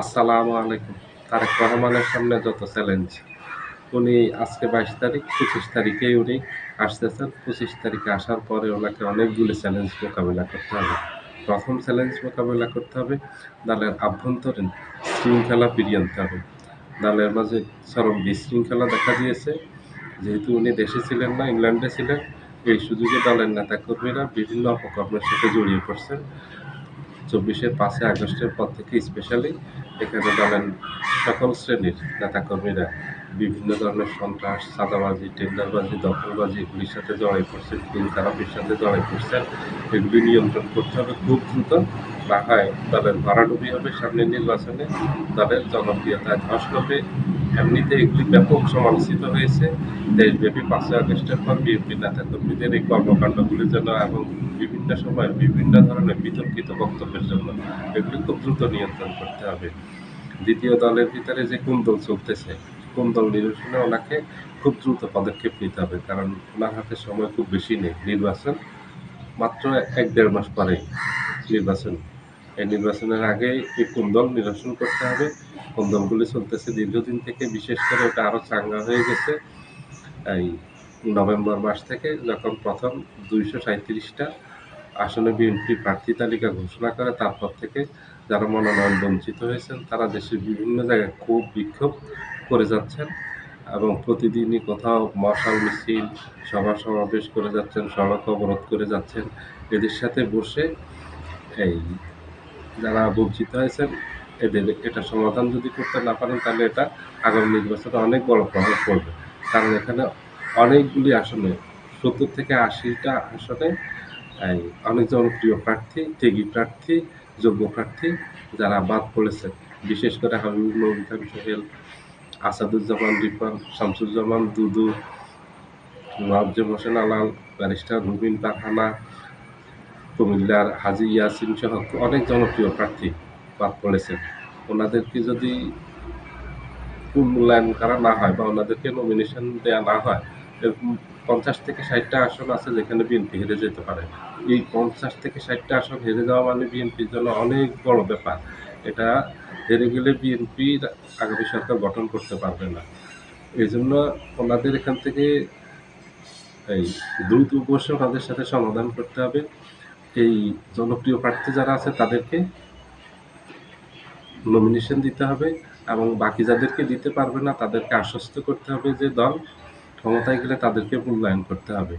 আসসালামু আলাইকুম। তারেক রহমানের সামনে যত চ্যালেঞ্জ উনি আজকে বাইশ তারিখ, পঁচিশ তারিখেই উনি আসতেছেন। পঁচিশ তারিখে আসার পরে ওনাকে অনেকগুলি চ্যালেঞ্জ মোকাবিলা করতে হবে। প্রথম চ্যালেঞ্জ মোকাবিলা করতে হবে, দলের আভ্যন্তরীণ শৃঙ্খলা ফিরিয়ে আনতে হবে। দলের মাঝে চরম বিশৃঙ্খলা দেখা দিয়েছে। যেহেতু উনি দেশে ছিলেন না, ইংল্যান্ডে ছিলেন, এই সুযোগে দলের নেতাকর্মীরা বিভিন্ন অপকর্মের সাথে জড়িয়ে পড়ছেন। চব্বিশের পাঁচই আগস্টের পর থেকে স্পেশালি এখানে দলের সকল শ্রেণির নেতাকর্মীরা বিভিন্ন ধরনের সন্ত্রাস, চাঁদাবাজি, টেন্ডারবাজি, দখলবাজি এগুলির সাথে জড়াই পড়ছেন, খুন খারাপের সাথে জড়াই পড়ছেন। এগুলি নিয়ন্ত্রণ করতে হবে। খুব দ্রুত না হয় দলের ভরাডুবি হবে। সামনের নির্বাচনে তাদের জনপ্রিয়তায় ধস হবে এমনিতে এগুলি ব্যাপক সমালোচিত হয়েছে। দেশব্যাপী পাঁচই আগস্টের পর বিএনপি নেতাকর্মীদের এই কর্মকাণ্ডগুলির জন্য এবং বিভিন্ন সময় বিভিন্ন ধরনের বিতর্কিত বক্তব্যের জন্য এগুলি খুব দ্রুত নিয়ন্ত্রণ করতে হবে। দ্বিতীয় দলের ভিতরে যে কুন্দল চলতেছে, কুন্দল নিরসনে ওনাকে খুব দ্রুত পদক্ষেপ নিতে হবে, কারণ ওনার হাতে সময় খুব বেশি নেই। নির্বাচন মাত্র এক দেড় মাস পরে নির্বাচন এই নির্বাচনের আগে এই কুন্দল নিরসন করতে হবে। কুন্দলগুলি চলতেছে দীর্ঘদিন থেকে, বিশেষ করে ওটা আরও চাঙ্গা হয়ে গেছে। এই নভেম্বর মাস থেকে যখন প্রথম দুইশো সাঁত্রিশটা আসনে বিএনপি প্রার্থী তালিকা ঘোষণা করে, তারপর থেকে যারা মনোনয়ন বঞ্চিত হয়েছেন, তারা দেশের বিভিন্ন জায়গায় খুব বিক্ষোভ করে যাচ্ছেন এবং প্রতিদিনই কোথাও মশাল মিছিল সভা সমাবেশ করে যাচ্ছেন, সড়ক অবরোধ করে যাচ্ছেন। এদের সাথে বসে এই যারা বঞ্চিত হয়েছেন, এদের এটা সমাধান যদি করতে না পারেন, তাহলে এটা আগামী নির্বাচনে অনেক বড় প্রভাব পড়বে। কারণ এখানে অনেকগুলি আসনে, সত্তর থেকে আশিটা আসনে অনেক জনপ্রিয় প্রার্থী, ত্যাগী প্রার্থী, যোগ্য প্রার্থী যারা বাদ পড়েছেন বিশেষ করে হাবিবুল নবী সোহেল আসাদুজ্জামান রিফান শামসুজ্জামান, দুদু নওয়াবজেম হোসেন আলাল, ব্যারিস্টার রুবিন পারহানা কুমিল্লার হাজি ইয়াসিন সহ অনেক জনপ্রিয় প্রার্থী বাদ পড়েছেন। ওনাদেরকে যদি মূল্যায়ন করা না হয় বা ওনাদেরকে নমিনেশন দেওয়া না হয়, এরকম পঞ্চাশ থেকে ষাটটা আসন আছে যেখানে বিএনপি হেরে যেতে পারে। এই পঞ্চাশ থেকে ষাটটা আসন হেরে যাওয়া মানে বিএনপির জন্য অনেক বড় ব্যাপার। এটা হেরে গেলে বিএনপির আগামী সরকার গঠন করতে পারবে না। এই জন্য ওনাদের এখান থেকে এই দ্রুত বসে ওনাদের সাথে সমাধান করতে হবে। এই জনপ্রিয় প্রার্থী যারা আছে, তাদেরকে নমিনেশন দিতে হবে এবং বাকি যাদেরকে দিতে পারবে না, তাদেরকে আশ্বস্ত করতে হবে যে দল ক্ষমতায় গেলে তাদেরকে মূল্যায়ন করতে হবে।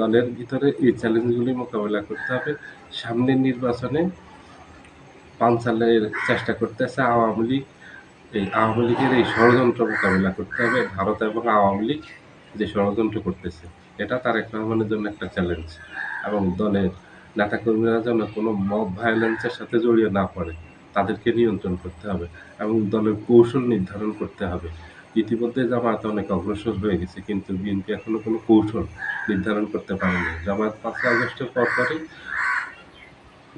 দলের ভিতরে এই চ্যালেঞ্জগুলি মোকাবেলা করতে হবে। সামনের নির্বাচনে পাঞ্চালের চেষ্টা করতেছে আওয়ামী লীগ। এই আওয়ামী লীগের এই ষড়যন্ত্র মোকাবেলা করতে হবে। ভারত এবং আওয়ামী লীগ যে ষড়যন্ত্র করতেছে, এটা তার তারেক রহমানের জন্য একটা চ্যালেঞ্জ এবং দলের নেতাকর্মীরা যেন কোনো মব ভায়োলেন্সের সাথে জড়িয়ে না পড়ে, তাদেরকে নিয়ন্ত্রণ করতে হবে এবং দলের কৌশল নির্ধারণ করতে হবে। ইতিমধ্যে জামায়াত অনেক অগ্রসর হয়ে গেছে, কিন্তু বিএনপি এখনও কোনো কৌশল নির্ধারণ করতে পারেনি। জামায়াত পাঁচই আগস্টের পর পরপরই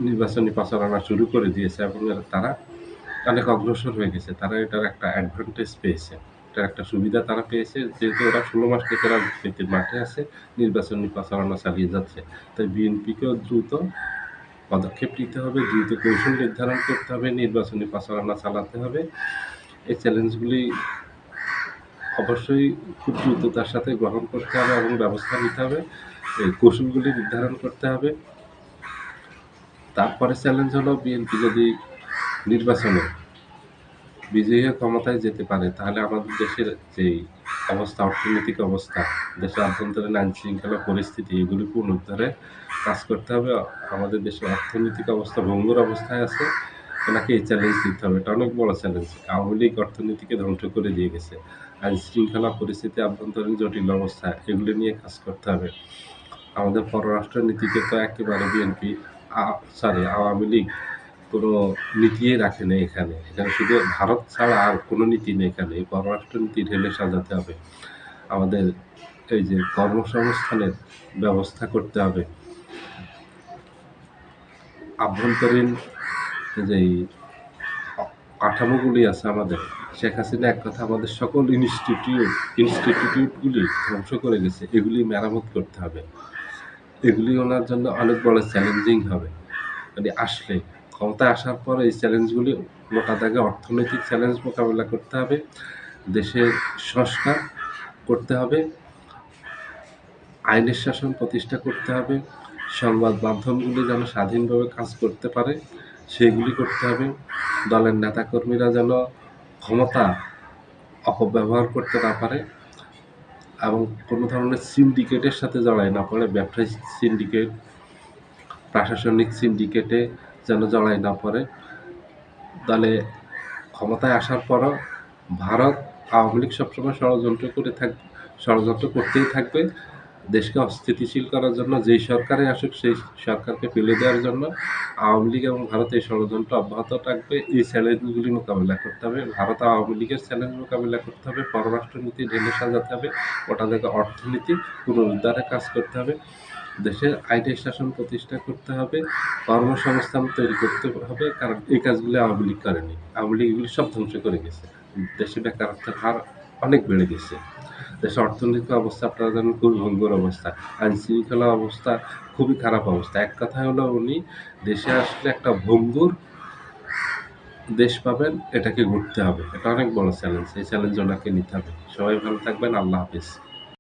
নির্বাচনী প্রচারণা শুরু করে দিয়েছে এবং তারা অনেক অগ্রসর হয়ে গেছে, তারা এটার একটা অ্যাডভান্টেজ পেয়েছে। এটার একটা সুবিধা তারা পেয়েছে। যেহেতু ওরা ষোলো মাস থেকে রাজনীতির মাঠে আছে, নির্বাচনী প্রচারণা চালিয়ে যাচ্ছে। তাই বিএনপিকেও দ্রুত পদক্ষেপ নিতে হবে, দ্রুত কৌশল নির্ধারণ করতে হবে, নির্বাচনী প্রচারণা চালাতে হবে। এই চ্যালেঞ্জগুলি অবশ্যই খুব দ্রুততার সাথে গ্রহণ করতে হবে এবং ব্যবস্থা নিতে হবে। এই কৌশলগুলি নির্ধারণ করতে হবে। তারপরে চ্যালেঞ্জ হলো বিএনপি যদি নির্বাচনে বিজয়ী ক্ষমতায় যেতে পারে, তাহলে আমাদের দেশের যেই অবস্থা, অর্থনৈতিক অবস্থা, দেশের আভ্যন্তরীণ আইন শৃঙ্খলা পরিস্থিতি এগুলি পুনরুদ্ধারে কাজ করতে হবে। আমাদের দেশের অর্থনৈতিক অবস্থা ভঙ্গুর অবস্থায় আছে, ওনাকে এই চ্যালেঞ্জ দিতে হবে। এটা অনেক বড় চ্যালেঞ্জ আওয়ামী লীগ অর্থনীতিকে ধ্বংস করে দিয়ে গেছে। আইন শৃঙ্খলা পরিস্থিতি, আভ্যন্তরীণ জটিল অবস্থা, এগুলি নিয়ে কাজ করতে হবে। আমাদের পররাষ্ট্র নীতিকে তো একেবারে বিএনপি সরি আওয়ামী লীগ কোনো নীতিই রাখে না এখানে। এখানে শুধু ভারত ছাড়া আর কোনো নীতি নেই এখানে। এই পররাষ্ট্র নীতি ঢেলে সাজাতে হবে। আমাদের এই যে কর্মসংস্থানের ব্যবস্থা করতে হবে। আভ্যন্তরীণ যেই কাঠামোগুলি আছে আমাদের, শেখ হাসিনা এক কথা আমাদের সকল ইনস্টিটিউট, ইনস্টিটিউটগুলি ধ্বংস করে গেছে। এগুলি মেরামত করতে হবে। এগুলি ওনার জন্য অনেক বড় চ্যালেঞ্জিং হবে। মানে আসলে ক্ষমতায় আসার পর এই চ্যালেঞ্জগুলি মোটা দাগে অর্থনৈতিক চ্যালেঞ্জ মোকাবেলা করতে হবে দেশের সংস্কার করতে হবে, আইনের শাসন প্রতিষ্ঠা করতে হবে, সংবাদ মাধ্যমগুলি যেন স্বাধীনভাবে কাজ করতে পারে সেগুলি করতে হবে, দলের নেতাকর্মীরা যেন ক্ষমতা অপব্যবহার করতে না পারে এবং কোনো ধরনের সিন্ডিকেটের সাথে জড়াই না পড়ে। ব্যবসায়িক সিন্ডিকেট প্রশাসনিক সিন্ডিকেটে যেন জড়াই না পড়ে। তাহলে ক্ষমতায় আসার পরও ভারত আওয়ামী লীগ সবসময় ষড়যন্ত্র করে থাক, ষড়যন্ত্র করতেই থাকবে। দেশকে অস্থিতিশীল করার জন্য, যেই সরকারে আসুক, সেই সরকারকে ফেলে দেওয়ার জন্য আওয়ামী লীগ এবং ভারত এই ষড়যন্ত্র অব্যাহত থাকবে। এই চ্যালেঞ্জগুলি মোকাবিলা করতে হবে। ভারত আওয়ামী লীগের চ্যালেঞ্জ মোকাবিলা করতে হবে। পররাষ্ট্রনীতি ঢেলে সাজাতে হবে। ওটা থেকে অর্থনীতি পুনরুদ্ধারে কাজ করতে হবে। দেশের আইনের শাসন প্রতিষ্ঠা করতে হবে, কর্মসংস্থান তৈরি করতে হবে, কারণ এই কাজগুলি আওয়ামী লীগ করেনি। আওয়ামী লীগ এগুলি সব ধ্বংস করে গেছে। দেশে বেকারত্বের হার অনেক বেড়ে গেছে। দেশের অর্থনৈতিক অবস্থা, আপনারা জানেন, খুবই ভঙ্গুর অবস্থা। আইন শৃঙ্খলা অবস্থা খুবই খারাপ অবস্থা। এক কথা হলো, উনি দেশে আসলে একটা ভঙ্গুর দেশ পাবেন, এটাকে ঘুরতে হবে। এটা অনেক বড় চ্যালেঞ্জ। এই চ্যালেঞ্জ ওনাকে নিতে হবে। সবাই ভালো থাকবেন। আল্লাহ হাফিজ।